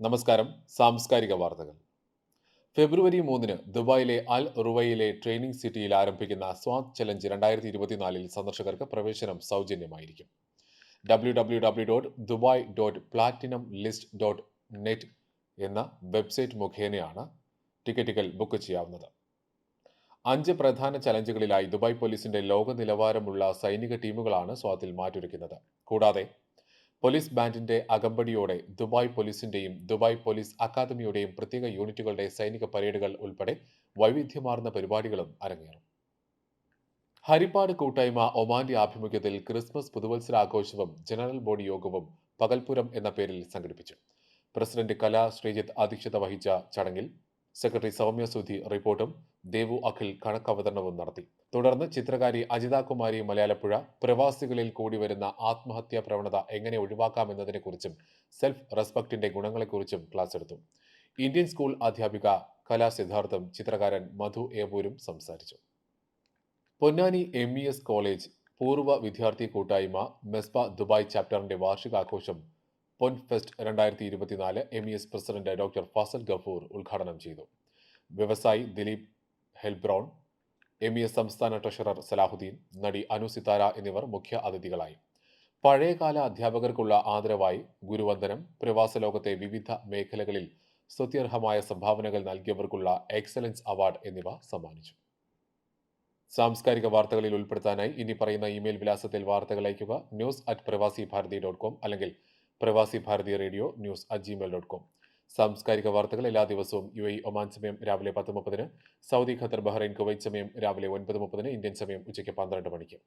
നമസ്കാരം. സാംസ്കാരിക വാർത്തകൾ. ഫെബ്രുവരി മൂന്നിന് ദുബായിലെ അൽ റുവയിലെ ട്രെയിനിംഗ് സിറ്റിയിൽ ആരംഭിക്കുന്ന സ്വാത് ചലഞ്ച് രണ്ടായിരത്തി ഇരുപത്തിനാലിൽ സന്ദർശകർക്ക് പ്രവേശനം സൗജന്യമായിരിക്കും. W W W dot Dubai dot platinum list dot net എന്ന വെബ്സൈറ്റ് മുഖേനയാണ് ടിക്കറ്റുകൾ ബുക്ക് ചെയ്യാവുന്നത്. അഞ്ച് പ്രധാന ചലഞ്ചുകളിലായി ദുബായ് പോലീസിന്റെ ലോക നിലവാരമുള്ള സൈനിക ടീമുകളാണ് സ്വാത്തിൽ മാറ്റൊരുക്കുന്നത് കൂടാതെ പോലീസ് ബാൻഡിന്റെ അകമ്പടിയോടെ ദുബായ് പോലീസിന്റെയും ദുബായ് പോലീസ് അക്കാദമിയുടെയും പ്രത്യേക യൂണിറ്റുകളുടെ സൈനിക പരേഡുകൾ ഉൾപ്പെടെ വൈവിധ്യമാർന്ന പരിപാടികളും അരങ്ങേറും. ഹരിപ്പാട് കൂട്ടായ്മ ഒമാന്റെ ആഭിമുഖ്യത്തിൽ ക്രിസ്മസ് പുതുവത്സരാഘോഷവും ജനറൽ ബോഡി യോഗവും പകൽപുരം എന്ന പേരിൽ സംഘടിപ്പിച്ചു. പ്രസിഡന്റ് കലാ ശ്രീജിത്ത് അധ്യക്ഷത വഹിച്ച ചടങ്ങിൽ സെക്രട്ടറി സൗമ്യ സുധി റിപ്പോർട്ടും ദേവു അഖിൽ കണക്കവതരണവും നടത്തി. തുടർന്ന് ചിത്രകാരി അജിത കുമാരി മലയാളപ്പുഴ പ്രവാസികളിൽ കൂടി വരുന്ന ആത്മഹത്യാ പ്രവണത എങ്ങനെ ഒഴിവാക്കാമെന്നതിനെക്കുറിച്ചും സെൽഫ് റെസ്പെക്റ്റിന്റെ ഗുണങ്ങളെക്കുറിച്ചും ക്ലാസ് എടുത്തു. ഇന്ത്യൻ സ്കൂൾ അധ്യാപിക കലാ സിദ്ധാർത്ഥം ചിത്രകാരൻ മധു ഏബൂരും സംസാരിച്ചു. Ponnani M E S college പൂർവ വിദ്യാർത്ഥി കൂട്ടായ്മ മെസ്ബ ദുബായ് ചാപ്റ്ററിന്റെ വാർഷികാഘോഷം പൊൻ ഫെസ്റ്റ് രണ്ടായിരത്തി ഇരുപത്തിനാല് M E S president doctor Fazal Gafoor ഉദ്ഘാടനം ചെയ്തു. വ്യവസായി ദിലീപ് ഹെൽബ്രോൺ എം ഇ എസ് സംസ്ഥാന ട്രഷറർ സലാഹുദ്ദീൻ നടി അനു സിതാര എന്നിവർ മുഖ്യ അതിഥികളായി. പഴയകാല അധ്യാപകർക്കുള്ള ആദരവായി ഗുരുവന്ദനം പ്രവാസ ലോകത്തെ വിവിധ മേഖലകളിൽ സ്തുത്യർഹമായ സംഭാവനകൾ നൽകിയവർക്കുള്ള എക്സലൻസ് അവാർഡ് എന്നിവ സമ്മാനിച്ചു. സാംസ്കാരിക വാർത്തകളിൽ ഉൾപ്പെടുത്താനായി ഇനി പറയുന്ന ഇമെയിൽ വിലാസത്തിൽ വാർത്തകൾ അയയ്ക്കുക. ന്യൂസ് അറ്റ് പ്രവാസി ഭാരതി ഡോട്ട് കോം അല്ലെങ്കിൽ Pravasi Bharatiya radio news at Gmail dot com സാംസ്കാരിക വാർത്തകൾ എല്ലാ ദിവസവും യു എ ഒമാൻ സമയം രാവിലെ പത്ത് മുപ്പതിന് സൗദി ഖത്തർ ബഹ്റൈൻ കുവൈറ്റ് സമയം രാവിലെ ഒൻപത് മുപ്പതിന് ഇന്ത്യൻ സമയം ഉച്ചയ്ക്ക് പന്ത്രണ്ട് മണിക്ക്.